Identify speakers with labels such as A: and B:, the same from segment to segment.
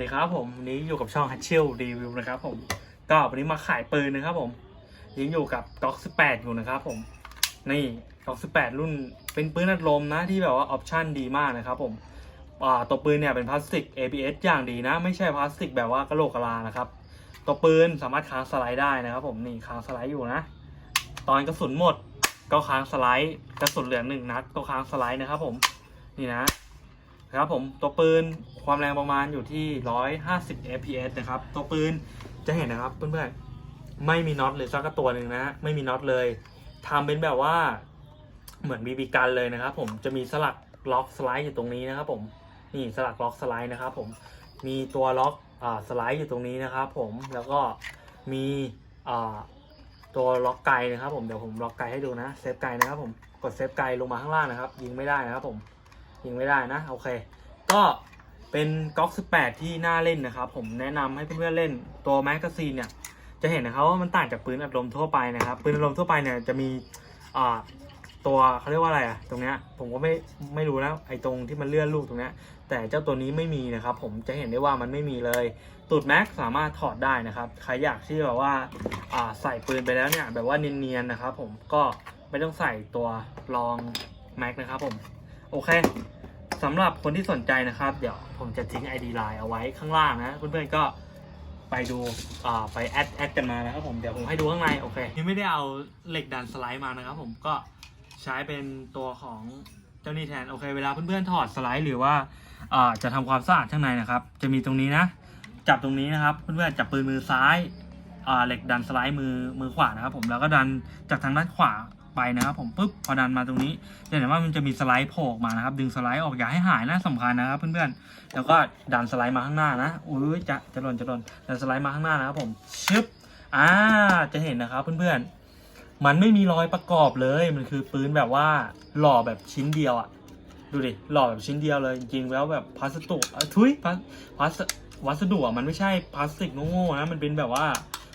A: สวัสดีครับผมวันนี้อยู่กับช่องฮัตเชลรีวิวนะครับผมก็วันนี้มาขายปืนนะครับผมยังอยู่กับด็อก18อยู่นะครับผมนี่ด็อก18รุ่นเป็นปืนอัดลมนะที่แบบว่าออปชั่นดีมากนะครับผมอ่าตัวปืนเนี่ยเป็นพลาสติก ABS อย่างดีนะ ไม่ใช่พลาสติกแบบว่ากระโหลกกะลานะครับตัวปืนสามารถค้างสไลด์ได้นะครับผมนี่ค้างสไลด์อยู่นะ ตอนกระสุนหมดก็ค้างสไลด์กระสุนเหลือหนึ่งนัดก็ค้างสไลด์นะครับผมนี่นะ นะครับผมตัวปืนความแรงประมาณอยู่ที่ 150 fps นะครับตัวปืนจะเห็นนะครับเพื่อนๆไม่มีน็อตเลยสักตัวหนึ่งนะไม่มีน็อตเลยทำเป็นแบบว่าเหมือนบีบีกันเลยนะครับ ผมจะมีสลักล็อกสไลด์อยู่ตรงนี้นะครับ ผมนี่สลักล็อกสไลด์นะครับผมมีตัวล็อกอ่าสไลด์อยู่ตรงนี้นะครับ ผมแล้วก็มีอ่าตัวล็อกไกนะครับ ผมเดี๋ยวผมล็อกไกให้ดูนะเซฟไกนะครับ ผมกดเซฟไกลงมาข้างล่างนะครับ ยิงไม่ได้นะครับผม ยิงไม่ได้นะโอเค ก็เป็นก๊อก18 ที่น่าเล่นนะครับ ผมแนะนำให้เพื่อนๆเล่นตัวแมกกาซีนเนี่ย จะเห็นนะครับว่ามันต่างจากปืนอัดลมทั่วไปนะครับ ปืนอัดลมทั่วไปเนี่ยจะมีอ่าตัวเขาเรียกว่าอะไรอะตรงเนี้ยผมก็ไม่ไม่รู้นะไอ้ตรงที่มันเลื่อนลูกตรงเนี้ยแต่เจ้าตัวนี้ไม่มีนะครับ ผมจะเห็นได้ว่ามันไม่มีเลยตูดแม็กสามารถถอดได้นะครับใครอยากที่แบบว่าอ่าใส่ปืนไปแล้วเนี่ยแบบว่าเนียนๆนะครับ ผมก็ไม่ต้องใส่ตัวรองแม็กนะครับผม โอเคสำหรับคนที่สนใจนะครับ เดี๋ยวผมจะทิ้ง ID Line เอาไว้ข้างล่างนะ เพื่อนๆก็ไปดูไปแอดแอดกันมานะครับผมเดี๋ยวผมให้ดูข้างในโอเคนี่ไม่ได้เอาเหล็กดันสไลด์มานะครับ ผมก็ใช้เป็นตัวของเจ้านี่แทนโอเค เวลาเพื่อนๆถอดสไลด์หรือว่าจะทำความสะอาดข้างในนะครับ จะมีตรงนี้นะ จับตรงนี้นะครับ เพื่อนๆจับปืนมือซ้ายเหล็กดันสไลด์มือมือขวานะครับ ผมแล้วก็ดันจากทางด้านขวา ไปนะครับผมปุ๊บพอดันมาตรงนี้จะเห็นว่ามันจะมีสไลด์โผล่ออกมานะครับ ดึงสไลด์ออกอย่าให้หายนะสำคัญนะครับเพื่อนๆแล้วก็ดันสไลด์มาข้างหน้านะอุ้ยจะจะหล่นจะหล่นดันสไลด์มาข้างหน้านะครับผมชึบอ่าจะเห็นนะครับเพื่อนๆมันไม่มีรอยประกอบเลยมันคือปืนแบบว่าหล่อแบบชิ้นเดียวอะดูดิหล่อแบบชิ้นเดียวเลยจริงแล้วแบบพลาสติกเอ้ยทุยพลาพลาสวัสดุอะมันไม่ใช่พลาสติกโง่ๆนะมันเป็นแบบว่า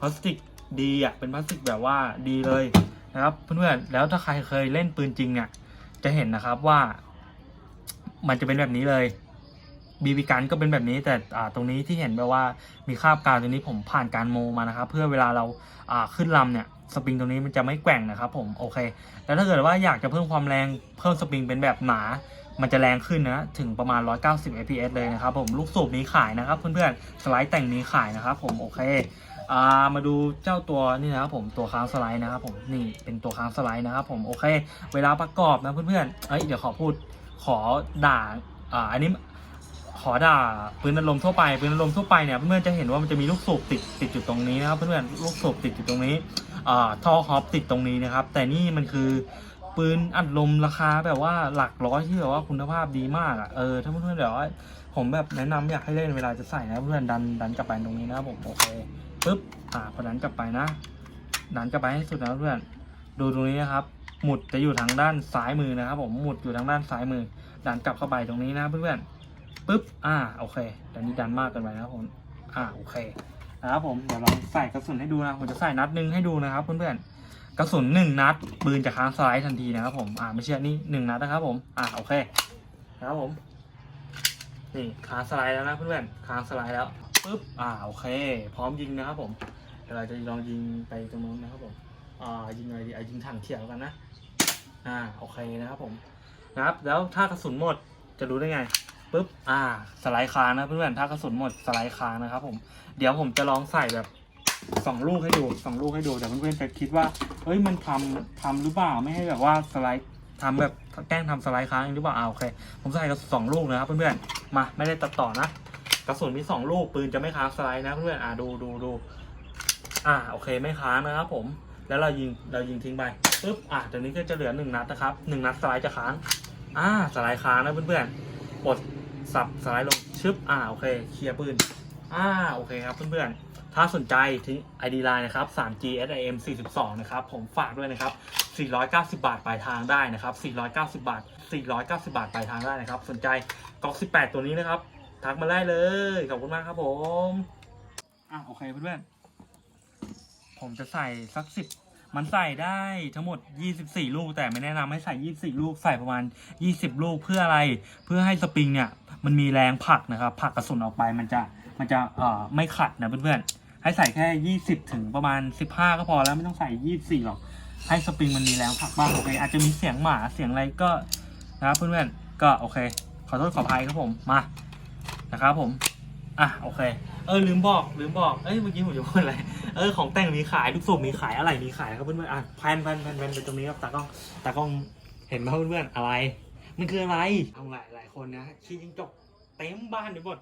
A: พลาสติกดีอะเป็นพลาสติกแบบว่าดีเลย นะครับเพื่อนๆแล้วถ้าใครเคยเล่นปืนจริงเนี่ย จะเห็นนะครับว่า มันจะเป็นแบบนี้เลยบีบีกันก็เป็นแบบนี้แต่อ่าตรงนี้ที่เห็นแบบว่ามีคาบกาวตรงนี้ผมผ่านการโมมานะครับ เพื่อเวลาเราอ่าขึ้นลำเนี่ยสปริงตรงนี้มันจะไม่แกว่งนะครับ ผมโอเค แล้วถ้าเกิดว่าอยากจะเพิ่มความแรงเพิ่มสปริงเป็นแบบหนามันจะแรงขึ้นนะถึงประมาณ 190 fps เลยนะครับผมลูกสูบนี้ขายนะครับ เพื่อนๆสไลด์แต่งนี้ขายนะครับ ผมโอเค อ่ามาดูเจ้าตัวนี่นะครับผมตัวค้างสไลด์นะครับผมนี่เป็นตัวค้างสไลด์นะครับผมโอเค เวลาประกอบนะเพื่อนๆเอ้ยเดี๋ยวขอพูดขอด่าอ่าอันนี้ขอด่าปืนอารมทั่วไปปืนอารมทั่วไปเนี่ยเพื่อนๆจะเห็นว่ามันจะมีลูกสูบติดติดอยู่ตรงนี้นะครับเพื่อนๆลูกสูบติดอยู่ตรงนี้อ่าท่อฮอปติดตรงนี้นะครับ แต่นี่มันคือปืนอัดลมราคาแบบว่าหลักร้อยที่แบบว่าคุณภาพดีมากอะเออถ้าเพื่อนๆเดี๋ยว ผมแบบแนะนำอยากให้เล่นเวลาจะใส่นะเพื่อนดันดันกลับไปตรงนี้นะผมโอเคปุ๊บอ่าพอดันกลับไปนะ ดันกลับไปให้สุดนะเพื่อน ดูตรงนี้นะครับ หมุดจะอยู่ทางด้านซ้ายมือนะครับ ผมหมุดอยู่ทางด้านซ้ายมือ ดันกลับเข้าไปตรงนี้นะเพื่อนปุ๊บอ่าโอเคแต่นี้ดันมากเกินไปนะครับผมอ่าโอเคนะครับผมเดี๋ยวลองใส่กระสุนให้ดูนะผมจะใส่นัดหนึงให้ดูนะครับเพื่อนๆกระสุนหนึ่งนัดปืนจะค้างสไลด์ทันทีนะครับผมอ่าไม่เชื่อนี่หนึ่งนัดนะครับผมอ่าโอเคนะครับผม นี่ค้างสไลด์แล้วนะเพื่อนๆค้างสไลด์แล้วปุ๊บอ่าโอเค พร้อมยิงนะครับผมเดี๋ยวเราจะลองยิงไปตรงนู้นนะครับผมอ่ายิงอะไรดีอะยิงถังเขียวกันนะอ่าโอเคนะครับผมนะครับ แล้วถ้ากระสุนหมดจะรู้ได้ไงปุ๊บอ่า สไลด์ค้างนะเพื่อนๆถ้ากระสุนหมดสไลด์ค้างนะครับผมเดี๋ยวผมจะลองใส่แบบสองลูกให้ดูสองลูกให้ดูเดี๋ยวเพื่อนๆจะคิดว่าเฮ้ยมันทำทำหรือเปล่าไม่ให้แบบว่าสไลด์ ทำแบบแกล้งทำสไลด์ค้างหรือเปล่าเอาโอเค ผมใส่กระสุนสองลูกนะครับเพื่อนๆ มาไม่ได้ตัดต่อนะ กระสุนมีสองลูกปืนจะไม่ค้างสไลด์นะเพื่อนๆ อ่าดูดูดูอ่าโอเคไม่ค้างนะครับผม แล้วเรายิงเรายิงทิ้งไปปุ๊บอ่าตอนนี้ก็จะเหลือหนึ่งนัดนะครับหนึ่งนัดสไลด์จะค้าง อ่าสไลด์ค้างนะเพื่อนๆกดสับสไลด์ลงชึบอ่าโอเคเคลียร์ปืนอ่าโอเคครับเพื่อนๆ ถ้าสนใจที่ ID Line นะครับ 3G SIM 42 นะครับ ผมฝากด้วยนะครับ 490 บาทปลายทางได้นะครับ 490 บาท 490 บาทปลายทางได้นะครับ สนใจก๊อก 18 ตัวนี้นะครับ ทักมาได้เลย ขอบคุณมากครับผม อะโอเคเพื่อนๆ ผมจะใส่สักสิบมันใส่ได้ทั้งหมด 24 ลูก แต่ไม่แนะนำให้ใส่ 24 ลูก ใส่ประมาณ 20 ลูกเพื่ออะไร เพื่อให้สปริงเนี่ย มันมีแรงผลักนะครับผลักกระสุนออกไปมันจะ มันจะเอ่อไม่ขัดนะเพื่อนๆ ให้ใส่แค่ 20 ถึงประมาณ 15 ก็พอแล้วไม่ต้องใส่ 24 หรอก ให้สปริงมันมีแรงผลักบ้างโอเคอาจจะมีเสียงหมาเสียงอะไรก็นะครับเพื่อนๆ ก็โอเค ขอโทษขออภัยครับผมมานะครับผมอะโอเค เออลืมบอกลืมบอกเอ้ยเมื่อกี้ผมจะพูดอะไรเออของแต่งมีขายลูกสูบมีขายอะไรมีขายครับเพื่อนๆอะแพนแพนแพนแพนไปตรงนี้ครับตากล้องตากล้องเห็นไหมเพื่อนๆอะไร มันคืออะไรเอาหลายหลายคนนะขี้จิ้งจกเต็มบ้านไปหมด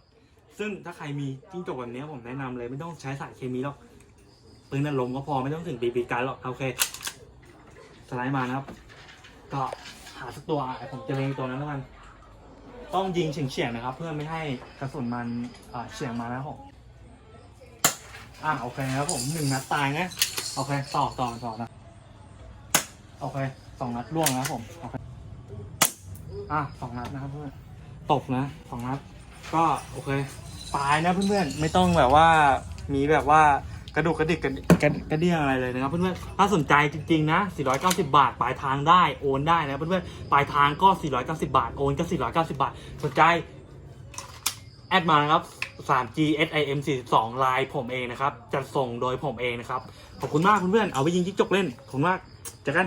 A: ซึ่งถ้าใครมีจิ้งจกแบบนี้ผมแนะนำเลยไม่ต้องใช้สารเคมีหรอกปืนอัดลมก็พอไม่ต้องถึงบีบีกันหรอกโอเคสไลด์มานะครับ ก็หาสักตัวผมจะเล็งตัวนั้นแล้วกันต้องยิงเฉียงๆนะครับ เพื่อไม่ให้กระสุนมันเฉียงมานะผมอะโอเคครับผมหนึ่งนัดตายนะโอเคต่อต่อต่อนะโอเคสองนัดล่วงนะผมโอเคอะสองนัดนะครับเพื่อนตกนะสองนัด ก็โอเคตายนะเพื่อนๆ ไม่ต้องแบบว่ามีแบบว่ากระดูกกระดิกกระกระกระเดี่ยงอะไรเลยนะครับเพื่อนๆ ถ้าสนใจจริงๆนะ 490 บาท ปลายทางได้โอนได้นะเพื่อนๆ ปลายทางก็ 490 บาท โอนก็ 490 บาท สนใจ แอดมานะครับ 3G SIM 42ไลน์ผมเองนะครับ จัดส่งโดยผมเองนะครับ ขอบคุณมากเพื่อนๆ เอาไปยิงจิ๊กจกเล่น ขอบคุณมากเจอกัน